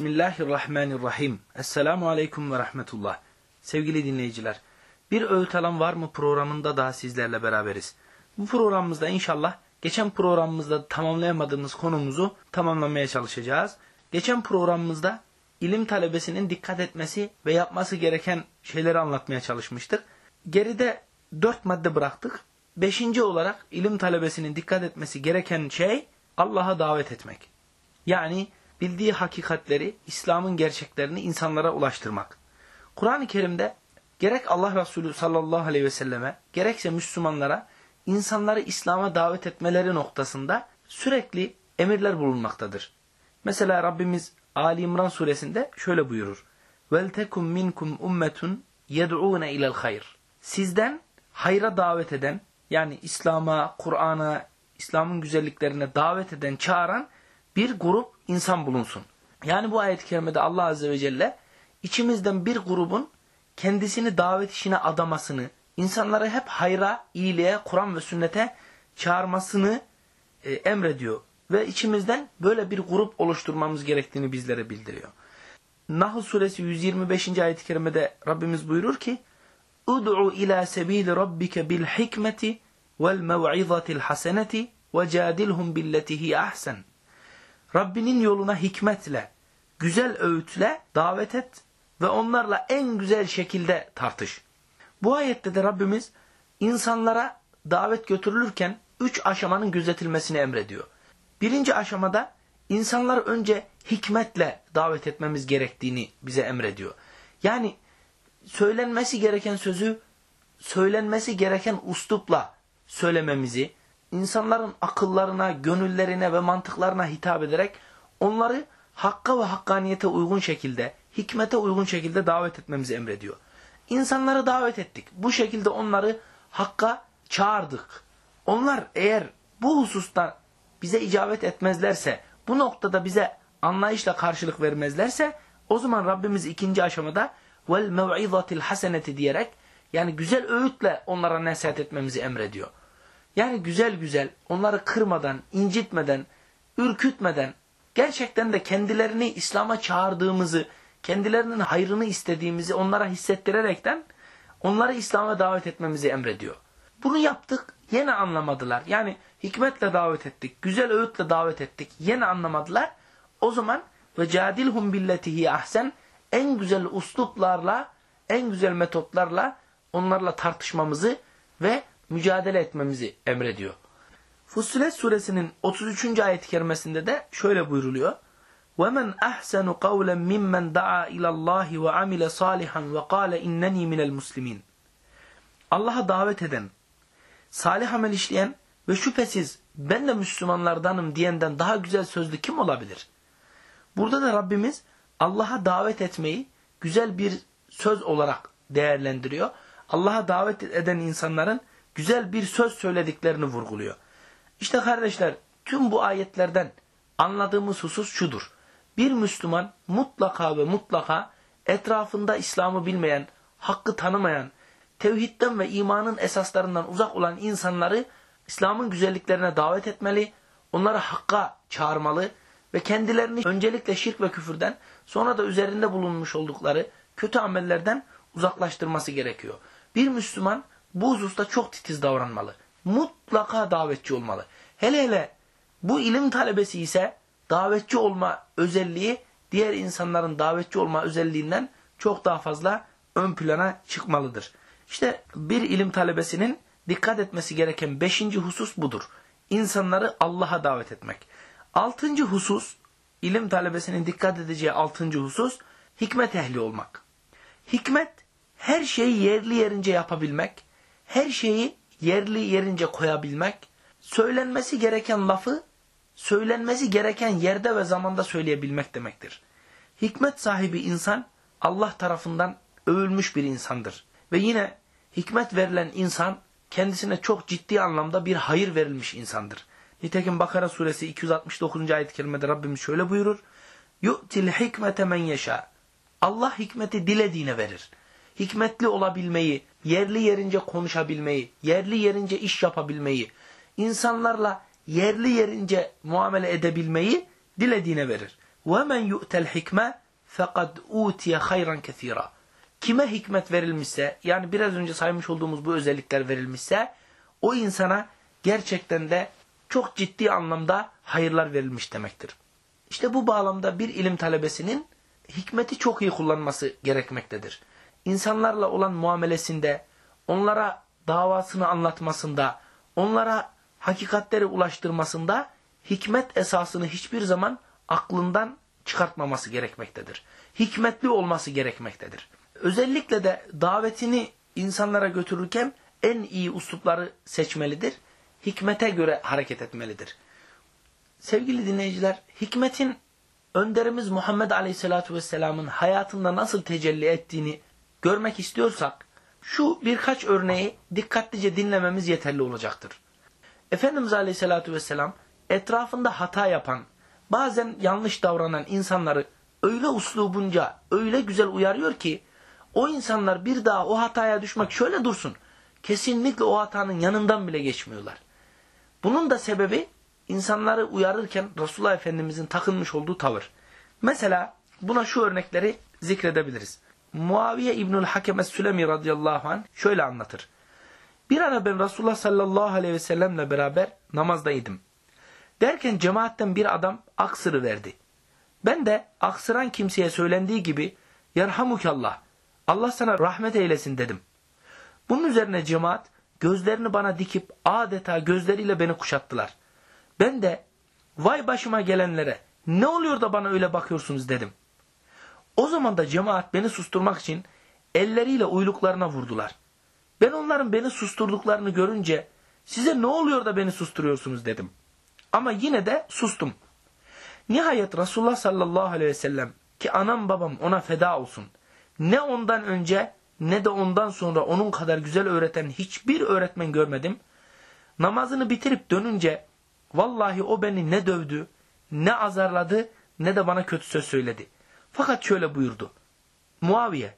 Bismillahirrahmanirrahim. Esselamu Aleyküm ve Rahmetullah. Sevgili dinleyiciler, bir öğüt alan var mı programında daha sizlerle beraberiz. Bu programımızda inşallah geçen programımızda tamamlayamadığımız konumuzu tamamlamaya çalışacağız. Geçen programımızda ilim talebesinin dikkat etmesi ve yapması gereken şeyleri anlatmaya çalışmıştık. Geride dört madde bıraktık. Beşinci olarak ilim talebesinin dikkat etmesi gereken şey Allah'a davet etmek. Yani bildiği hakikatleri, İslam'ın gerçeklerini insanlara ulaştırmak. Kur'an-ı Kerim'de gerek Allah Resulü sallallahu aleyhi ve selleme, gerekse Müslümanlara insanları İslam'a davet etmeleri noktasında sürekli emirler bulunmaktadır. Mesela Rabbimiz Ali İmran suresinde şöyle buyurur. وَلْتَكُمْ مِنْكُمْ اُمَّةٌ يَدْعُونَ اِلَى الْخَيْرِ Sizden hayra davet eden, yani İslam'a, Kur'an'a, İslam'ın güzelliklerine davet eden, çağıran bir grup insan bulunsun. Yani bu ayet-i kerimede Allah Azze ve Celle içimizden bir grubun kendisini davet işine adamasını, insanları hep hayra, iyiliğe, Kur'an ve sünnete çağırmasını e, emrediyor. Ve içimizden böyle bir grup oluşturmamız gerektiğini bizlere bildiriyor. Nahl suresi 125. ayet-i kerimede Rabbimiz buyurur ki Ud'u ila sebili rabbike bil hikmeti vel mev'izatil haseneti ve cadilhum billeti hiye ahsen. Rabbinin yoluna hikmetle, güzel öğütle davet et ve onlarla en güzel şekilde tartış. Bu ayette de Rabbimiz insanlara davet götürülürken üç aşamanın gözetilmesini emrediyor. Birinci aşamada insanlar önce hikmetle davet etmemiz gerektiğini bize emrediyor. Yani söylenmesi gereken sözü söylenmesi gereken uslupla söylememizi, insanların akıllarına, gönüllerine ve mantıklarına hitap ederek onları hakka ve hakkaniyete uygun şekilde, hikmete uygun şekilde davet etmemizi emrediyor. İnsanları davet ettik. Bu şekilde onları hakka çağırdık. Onlar eğer bu hususta bize icabet etmezlerse, bu noktada bize anlayışla karşılık vermezlerse, o zaman Rabbimiz ikinci aşamada vel mev'izatil haseneti diyerek yani güzel öğütle onlara nasihat etmemizi emrediyor. Yani güzel güzel onları kırmadan, incitmeden, ürkütmeden gerçekten de kendilerini İslam'a çağırdığımızı, kendilerinin hayrını istediğimizi onlara hissettirerekten onları İslam'a davet etmemizi emrediyor. Bunu yaptık, yine anlamadılar. Yani hikmetle davet ettik, güzel öğütle davet ettik, yine anlamadılar. O zaman ve cadilhum billetihi ahsen en güzel usluplarla, en güzel metotlarla onlarla tartışmamızı ve mücadele etmemizi emrediyor. Fussilet suresinin 33. ayet-i kerimesinde de şöyle buyruluyor. وَمَنْ أَحْسَنُ قَوْلًا مِمَّنْ دَعَا إِلَى اللّٰهِ وَعَمِلَ صَالِحًا وَقَالَ اِنَّنِي مِنَ الْمُسْلِمِينَ Allah'a davet eden, salih amel işleyen ve şüphesiz ben de Müslümanlardanım diyenden daha güzel sözlü kim olabilir? Burada da Rabbimiz Allah'a davet etmeyi güzel bir söz olarak değerlendiriyor. Allah'a davet eden insanların güzel bir söz söylediklerini vurguluyor. İşte kardeşler tüm bu ayetlerden anladığımız husus şudur. Bir Müslüman mutlaka ve mutlaka etrafında İslam'ı bilmeyen, hakkı tanımayan, tevhidden ve imanın esaslarından uzak olan insanları İslam'ın güzelliklerine davet etmeli, onları hakka çağırmalı ve kendilerini öncelikle şirk ve küfürden sonra da üzerinde bulunmuş oldukları kötü amellerden uzaklaştırması gerekiyor. Bir Müslüman bu hususta çok titiz davranmalı. Mutlaka davetçi olmalı. Hele hele bu ilim talebesi ise davetçi olma özelliği diğer insanların davetçi olma özelliğinden çok daha fazla ön plana çıkmalıdır. İşte bir ilim talebesinin dikkat etmesi gereken beşinci husus budur. İnsanları Allah'a davet etmek. Altıncı husus, ilim talebesinin dikkat edeceği altıncı husus, hikmet ehli olmak. Hikmet, her şeyi yerli yerince yapabilmek, her şeyi yerli yerince koyabilmek, söylenmesi gereken lafı, söylenmesi gereken yerde ve zamanda söyleyebilmek demektir. Hikmet sahibi insan Allah tarafından övülmüş bir insandır. Ve yine hikmet verilen insan kendisine çok ciddi anlamda bir hayır verilmiş insandır. Nitekim Bakara suresi 269. ayet-i kerimede Rabbimiz şöyle buyurur. Yu'til hikmete men yeşâ. Allah hikmeti dilediğine verir. Hikmetli olabilmeyi, yerli yerince konuşabilmeyi, yerli yerince iş yapabilmeyi, insanlarla yerli yerince muamele edebilmeyi dilediğine verir. وَمَنْ يُؤْتَ الْحِكْمَةِ فَقَدْ اُوْتِيَ خَيْرًا كَثِيرًا Kime hikmet verilmişse, yani biraz önce saymış olduğumuz bu özellikler verilmişse, o insana gerçekten de çok ciddi anlamda hayırlar verilmiş demektir. İşte bu bağlamda bir ilim talebesinin hikmeti çok iyi kullanması gerekmektedir. İnsanlarla olan muamelesinde, onlara davasını anlatmasında, onlara hakikatleri ulaştırmasında hikmet esasını hiçbir zaman aklından çıkartmaması gerekmektedir. Hikmetli olması gerekmektedir. Özellikle de davetini insanlara götürürken en iyi uslupları seçmelidir. Hikmete göre hareket etmelidir. Sevgili dinleyiciler, hikmetin önderimiz Muhammed Aleyhisselatü Vesselam'ın hayatında nasıl tecelli ettiğini görmek istiyorsak, şu birkaç örneği dikkatlice dinlememiz yeterli olacaktır. Efendimiz Aleyhisselatü Vesselam etrafında hata yapan, bazen yanlış davranan insanları öyle uslubunca, öyle güzel uyarıyor ki, o insanlar bir daha o hataya düşmek şöyle dursun, kesinlikle o hatanın yanından bile geçmiyorlar. Bunun da sebebi insanları uyarırken Resulullah Efendimizin takınmış olduğu tavır. Mesela buna şu örnekleri zikredebiliriz. Muaviye İbnül Hakem Es-Sülemi radıyallahu anh şöyle anlatır. Bir ara ben Resulullah sallallahu aleyhi ve sellemle beraber namazdaydım. Derken cemaatten bir adam aksırı verdi. Ben de aksıran kimseye söylendiği gibi Yerhamukallah, Allah sana rahmet eylesin dedim. Bunun üzerine cemaat gözlerini bana dikip adeta gözleriyle beni kuşattılar. Ben de vay başıma gelenlere ne oluyor da bana öyle bakıyorsunuz dedim. O zaman da cemaat beni susturmak için elleriyle uyluklarına vurdular. Ben onların beni susturduklarını görünce size ne oluyor da beni susturuyorsunuz dedim. Ama yine de sustum. Nihayet Resulullah sallallahu aleyhi ve sellem ki anam babam ona feda olsun. Ne ondan önce ne de ondan sonra onun kadar güzel öğreten hiçbir öğretmen görmedim. Namazını bitirip dönünce vallahi o beni ne dövdü, ne azarladı, ne de bana kötü söz söyledi. Fakat şöyle buyurdu. Muaviye,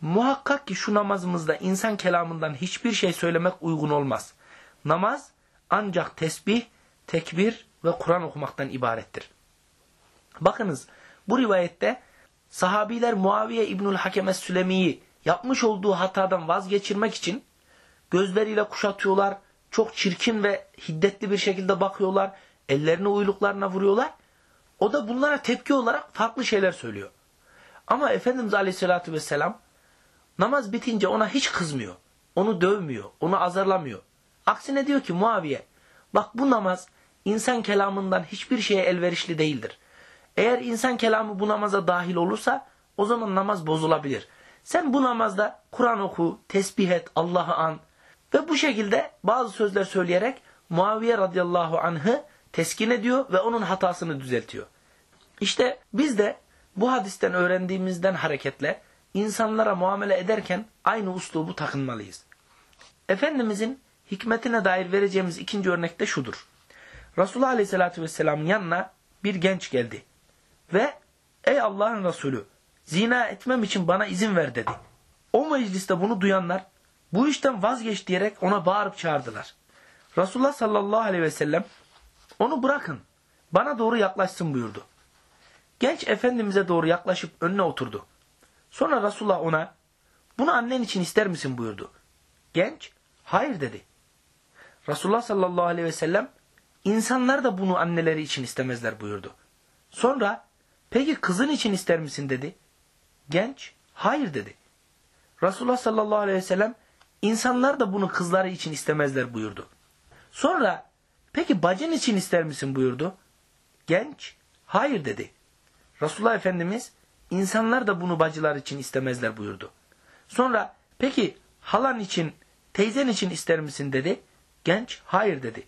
muhakkak ki şu namazımızda insan kelamından hiçbir şey söylemek uygun olmaz. Namaz ancak tesbih, tekbir ve Kur'an okumaktan ibarettir. Bakınız bu rivayette sahabiler Muaviye İbnül Hakem Es-Sülemi'yi yapmış olduğu hatadan vazgeçirmek için gözleriyle kuşatıyorlar, çok çirkin ve hiddetli bir şekilde bakıyorlar, ellerini uyluklarına vuruyorlar. O da bunlara tepki olarak farklı şeyler söylüyor. Ama Efendimiz Aleyhisselatü Vesselam namaz bitince ona hiç kızmıyor. Onu dövmüyor, onu azarlamıyor. Aksine diyor ki Muaviye, bak bu namaz insan kelamından hiçbir şeye elverişli değildir. Eğer insan kelamı bu namaza dahil olursa o zaman namaz bozulabilir. Sen bu namazda Kur'an oku, tesbih et, Allah'ı an ve bu şekilde bazı sözler söyleyerek Muaviye radıyallahu anh'ı teskin ediyor ve onun hatasını düzeltiyor. İşte biz de bu hadisten öğrendiğimizden hareketle insanlara muamele ederken aynı uslubu takınmalıyız. Efendimizin hikmetine dair vereceğimiz ikinci örnek de şudur. Resulullah Aleyhisselatü Vesselam'ın yanına bir genç geldi. Ve ey Allah'ın Resulü zina etmem için bana izin ver dedi. O mecliste bunu duyanlar bu işten vazgeç diyerek ona bağırıp çağırdılar. Resulullah sallallahu aleyhi ve sellem onu bırakın bana doğru yaklaşsın buyurdu. Genç Efendimiz'e doğru yaklaşıp önüne oturdu. Sonra Resulullah ona bunu annen için ister misin buyurdu. Genç hayır dedi. Resulullah sallallahu aleyhi ve sellem insanlar da bunu anneleri için istemezler buyurdu. Sonra peki kızın için ister misin dedi. Genç hayır dedi. Resulullah sallallahu aleyhi ve sellem insanlar da bunu kızları için istemezler buyurdu. Sonra peki bacın için ister misin buyurdu. Genç hayır dedi. Resulullah Efendimiz insanlar da bunu bacılar için istemezler buyurdu. Sonra peki halan için teyzen için ister misin dedi. Genç hayır dedi.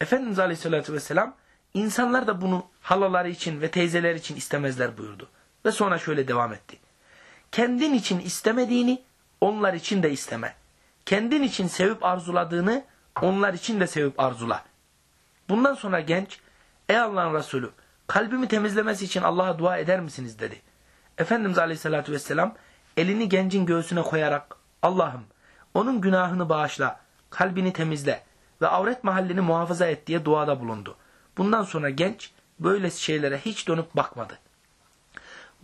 Efendimiz Aleyhisselatü Vesselam insanlar da bunu halaları için ve teyzeler için istemezler buyurdu. Ve sonra şöyle devam etti. Kendin için istemediğini onlar için de isteme. Kendin için sevip arzuladığını onlar için de sevip arzula. Bundan sonra genç, ey Allah'ın Resulü kalbimi temizlemesi için Allah'a dua eder misiniz dedi. Efendimiz Aleyhisselatü Vesselam elini gencin göğsüne koyarak Allah'ım onun günahını bağışla, kalbini temizle ve avret mahallini muhafaza et diye duada bulundu. Bundan sonra genç böyle şeylere hiç dönüp bakmadı.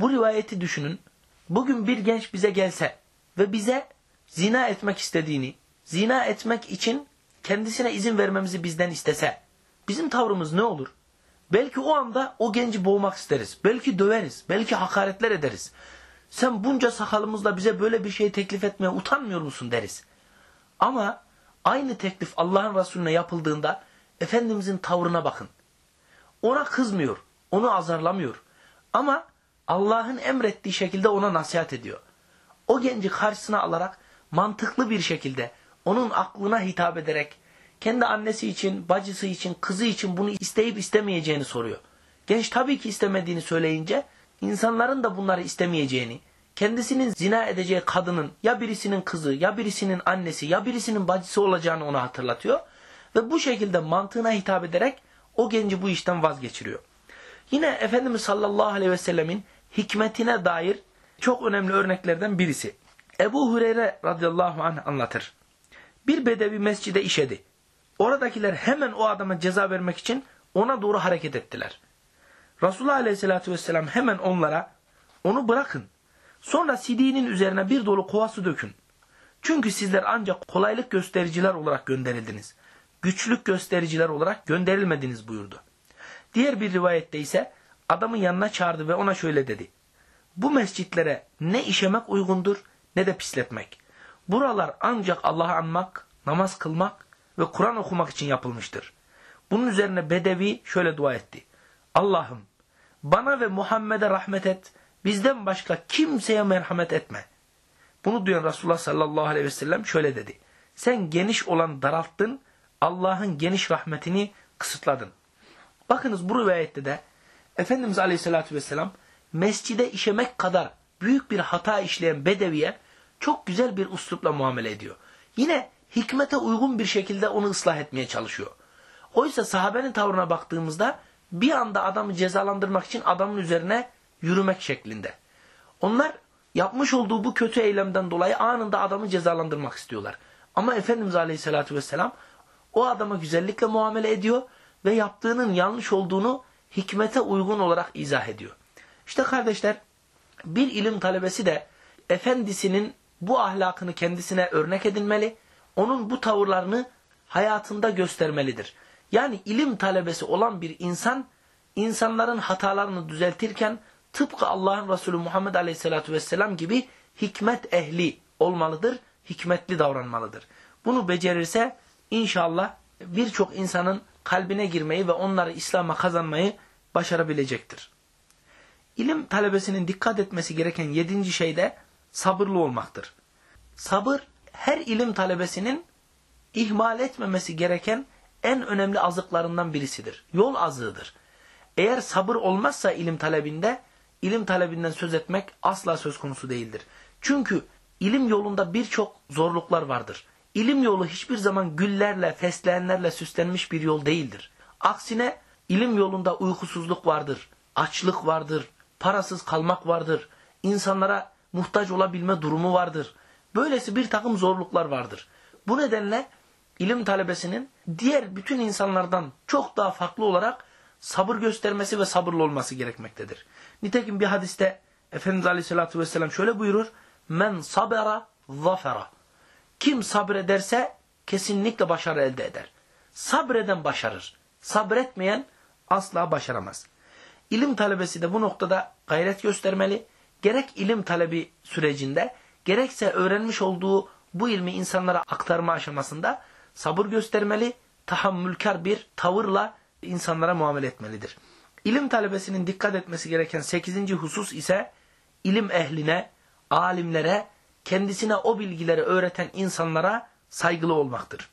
Bu rivayeti düşünün. Bugün bir genç bize gelse ve bize zina etmek istediğini, zina etmek için kendisine izin vermemizi bizden istese, bizim tavrımız ne olur? Belki o anda o genci boğmak isteriz. Belki döveriz. Belki hakaretler ederiz. Sen bunca sakalımızla bize böyle bir şey teklif etmeye utanmıyor musun deriz. Ama aynı teklif Allah'ın Resulüne yapıldığında Efendimizin tavrına bakın. Ona kızmıyor. Onu azarlamıyor. Ama Allah'ın emrettiği şekilde ona nasihat ediyor. O genci karşısına alarak mantıklı bir şekilde onun aklına hitap ederek kendi annesi için, bacısı için, kızı için bunu isteyip istemeyeceğini soruyor. Genç tabii ki istemediğini söyleyince insanların da bunları istemeyeceğini, kendisinin zina edeceği kadının ya birisinin kızı, ya birisinin annesi, ya birisinin bacısı olacağını ona hatırlatıyor. Ve bu şekilde mantığına hitap ederek o genci bu işten vazgeçiriyor. Yine Efendimiz sallallahu aleyhi ve sellemin hikmetine dair çok önemli örneklerden birisi. Ebu Hureyre radıyallahu anh anlatır. Bir bedevi mescide işedi. Oradakiler hemen o adama ceza vermek için ona doğru hareket ettiler. Resulullah aleyhissalatü vesselam hemen onlara onu bırakın. Sonra sidiğinin üzerine bir dolu kova su dökün. Çünkü sizler ancak kolaylık göstericiler olarak gönderildiniz. Güçlük göstericiler olarak gönderilmediniz buyurdu. Diğer bir rivayette ise adamın yanına çağırdı ve ona şöyle dedi. Bu mescitlere ne işemek uygundur ne de pisletmek. Buralar ancak Allah'ı anmak, namaz kılmak ve Kur'an okumak için yapılmıştır. Bunun üzerine Bedevi şöyle dua etti. Allah'ım bana ve Muhammed'e rahmet et, bizden başka kimseye merhamet etme. Bunu duyan Resulullah sallallahu aleyhi ve sellem şöyle dedi. Sen geniş olan daralttın, Allah'ın geniş rahmetini kısıtladın. Bakınız bu rivayette de Efendimiz aleyhissalatü vesselam mescide işemek kadar büyük bir hata işleyen Bedevi'ye çok güzel bir uslupla muamele ediyor. Yine hikmete uygun bir şekilde onu ıslah etmeye çalışıyor. Oysa sahabenin tavrına baktığımızda bir anda adamı cezalandırmak için adamın üzerine yürümek şeklinde. Onlar yapmış olduğu bu kötü eylemden dolayı anında adamı cezalandırmak istiyorlar. Ama Efendimiz Aleyhisselatü Vesselam o adama güzellikle muamele ediyor ve yaptığının yanlış olduğunu hikmete uygun olarak izah ediyor. İşte kardeşler bir ilim talebesi de efendisinin bu ahlakını kendisine örnek edinmeli, onun bu tavırlarını hayatında göstermelidir. Yani ilim talebesi olan bir insan, insanların hatalarını düzeltirken tıpkı Allah'ın Resulü Muhammed Aleyhisselatü Vesselam gibi hikmet ehli olmalıdır, hikmetli davranmalıdır. Bunu becerirse inşallah birçok insanın kalbine girmeyi ve onları İslam'a kazanmayı başarabilecektir. İlim talebesinin dikkat etmesi gereken yedinci şey de sabırlı olmaktır. Sabır her ilim talebesinin ihmal etmemesi gereken en önemli azıklarından birisidir. Yol azığıdır. Eğer sabır olmazsa ilim talebinde, ilim talebinden söz etmek asla söz konusu değildir. Çünkü ilim yolunda birçok zorluklar vardır. İlim yolu hiçbir zaman güllerle, fesleğenlerle süslenmiş bir yol değildir. Aksine ilim yolunda uykusuzluk vardır, açlık vardır, parasız kalmak vardır, insanlara muhtaç olabilme durumu vardır. Böylesi bir takım zorluklar vardır. Bu nedenle ilim talebesinin diğer bütün insanlardan çok daha farklı olarak sabır göstermesi ve sabırlı olması gerekmektedir. Nitekim bir hadiste Efendimiz Aleyhisselatü Vesselam şöyle buyurur. Men sabera zafera. Kim sabrederse kesinlikle başarı elde eder. Sabreden başarır. Sabretmeyen asla başaramaz. İlim talebesi de bu noktada gayret göstermeli. Gerek ilim talebi sürecinde gerekse öğrenmiş olduğu bu ilmi insanlara aktarma aşamasında sabır göstermeli, tahammülkar bir tavırla insanlara muamele etmelidir. İlim talebesinin dikkat etmesi gereken sekizinci husus ise ilim ehline, alimlere, kendisine o bilgileri öğreten insanlara saygılı olmaktır.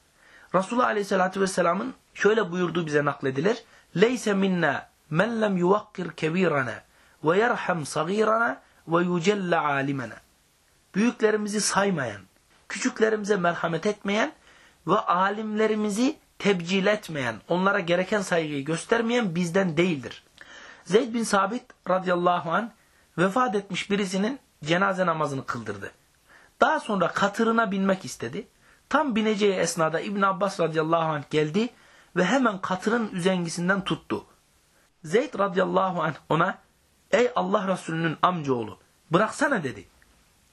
Resulullah Aleyhisselatü Vesselam'ın şöyle buyurduğu bize nakledilir. Men lem yuvakkir kebirana ve yerham sagirana ve yücelle alimena. Büyüklerimizi saymayan, küçüklerimize merhamet etmeyen ve alimlerimizi tebcil etmeyen, onlara gereken saygıyı göstermeyen bizden değildir. Zeyd bin Sabit radıyallahu an vefat etmiş birisinin cenaze namazını kıldırdı. Daha sonra katırına binmek istedi. Tam bineceği esnada İbn Abbas radıyallahu anh geldi ve hemen katırın üzengisinden tuttu. Zeyd radıyallahu anh ona ey Allah Resulü'nün amcaoğlu bıraksana dedi.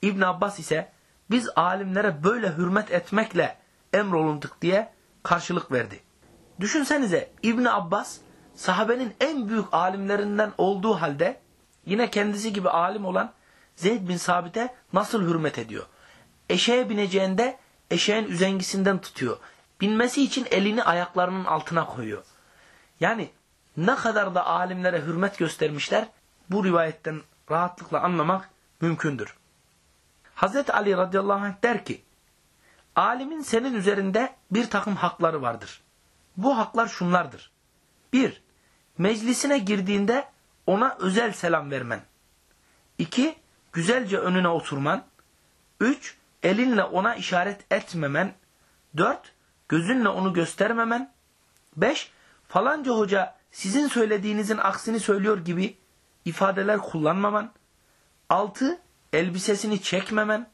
İbn Abbas ise biz alimlere böyle hürmet etmekle emrolunduk diye karşılık verdi. Düşünsenize İbn Abbas sahabenin en büyük alimlerinden olduğu halde yine kendisi gibi alim olan Zeyd bin Sabit'e nasıl hürmet ediyor? Eşeğe bineceğinde eşeğin üzengisinden tutuyor. Binmesi için elini ayaklarının altına koyuyor. Yani ne kadar da alimlere hürmet göstermişler bu rivayetten rahatlıkla anlamak mümkündür. Hazreti Ali radıyallahu anh der ki alimin senin üzerinde bir takım hakları vardır. Bu haklar şunlardır. 1. Meclisine girdiğinde ona özel selam vermen. 2. Güzelce önüne oturman. 3. Elinle ona işaret etmemen. 4. Gözünle onu göstermemen. 5. Falanca hoca sizin söylediğinizin aksini söylüyor gibi ifadeler kullanmaman. 6. Elbisesini çekmemen.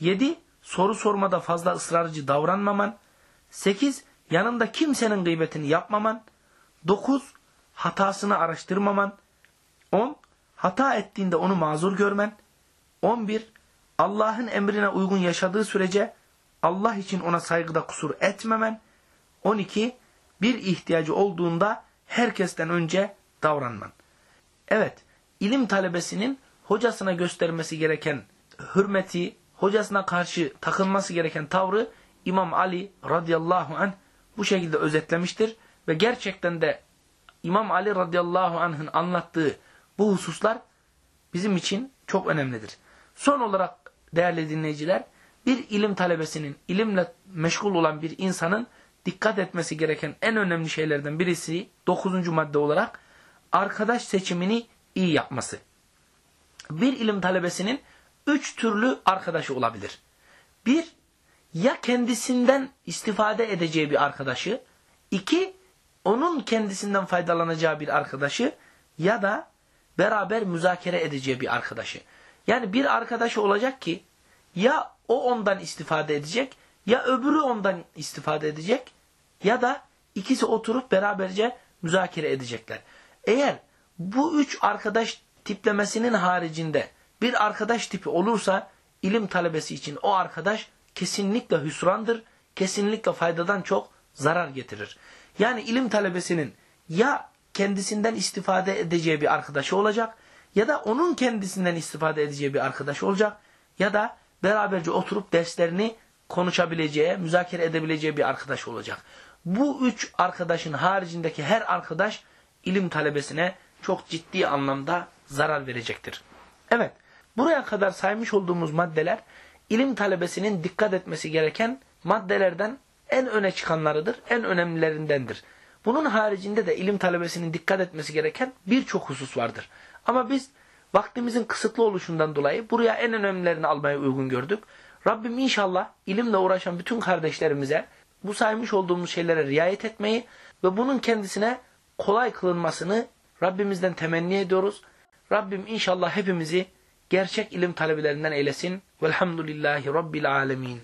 7. Soru sormada fazla ısrarcı davranmaman. 8. Yanında kimsenin gıybetini yapmaman. 9. Hatasını araştırmaman. 10. Hata ettiğinde onu mazur görmen. 11. Allah'ın emrine uygun yaşadığı sürece Allah için ona saygıda kusur etmemen. 12. Bir ihtiyacı olduğunda herkesten önce davranman. Evet, ilim talebesinin hocasına göstermesi gereken hürmeti, hocasına karşı takılması gereken tavrı İmam Ali radıyallahu anh bu şekilde özetlemiştir. Ve gerçekten de İmam Ali radıyallahu anh'ın anlattığı bu hususlar bizim için çok önemlidir. Son olarak değerli dinleyiciler, bir ilim talebesinin, ilimle meşgul olan bir insanın dikkat etmesi gereken en önemli şeylerden birisi 9. madde olarak arkadaş seçimini iyi yapması. Bir ilim talebesinin üç türlü arkadaşı olabilir. Bir, ya kendisinden istifade edeceği bir arkadaşı, iki, onun kendisinden faydalanacağı bir arkadaşı ya da beraber müzakere edeceği bir arkadaşı. Yani bir arkadaşı olacak ki ya o ondan istifade edecek ya öbürü ondan istifade edecek ya da ikisi oturup beraberce müzakere edecekler. Eğer bu üç arkadaş tiplemesinin haricinde bir arkadaş tipi olursa ilim talebesi için o arkadaş kesinlikle hüsrandır, kesinlikle faydadan çok zarar getirir. Yani ilim talebesinin ya kendisinden istifade edeceği bir arkadaşı olacak ya da onun kendisinden istifade edeceği bir arkadaşı olacak ya da beraberce oturup derslerini konuşabileceği, müzakere edebileceği bir arkadaş olacak. Bu üç arkadaşın haricindeki her arkadaş ilim talebesine çok ciddi anlamda zarar verecektir. Evet, buraya kadar saymış olduğumuz maddeler ilim talebesinin dikkat etmesi gereken maddelerden en öne çıkanlarıdır, en önemlilerindendir. Bunun haricinde de ilim talebesinin dikkat etmesi gereken birçok husus vardır. Ama biz vaktimizin kısıtlı oluşundan dolayı buraya en önemlilerini almayı uygun gördük. Rabbim inşallah ilimle uğraşan bütün kardeşlerimize bu saymış olduğumuz şeylere riayet etmeyi ve bunun kendisine kolay kılınmasını Rabbimizden temenni ediyoruz. Rabbim inşallah hepimizi gerçek ilim talebelerinden eylesin. Velhamdülillahi Rabbil alemin.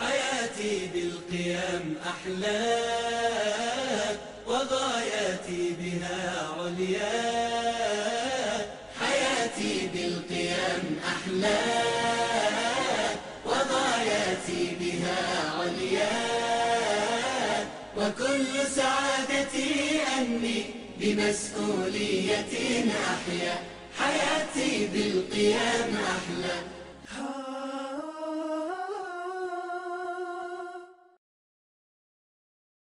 حياتي بالقيام أحلى بمسؤولية أحيا حياتي بالقيام أحلى.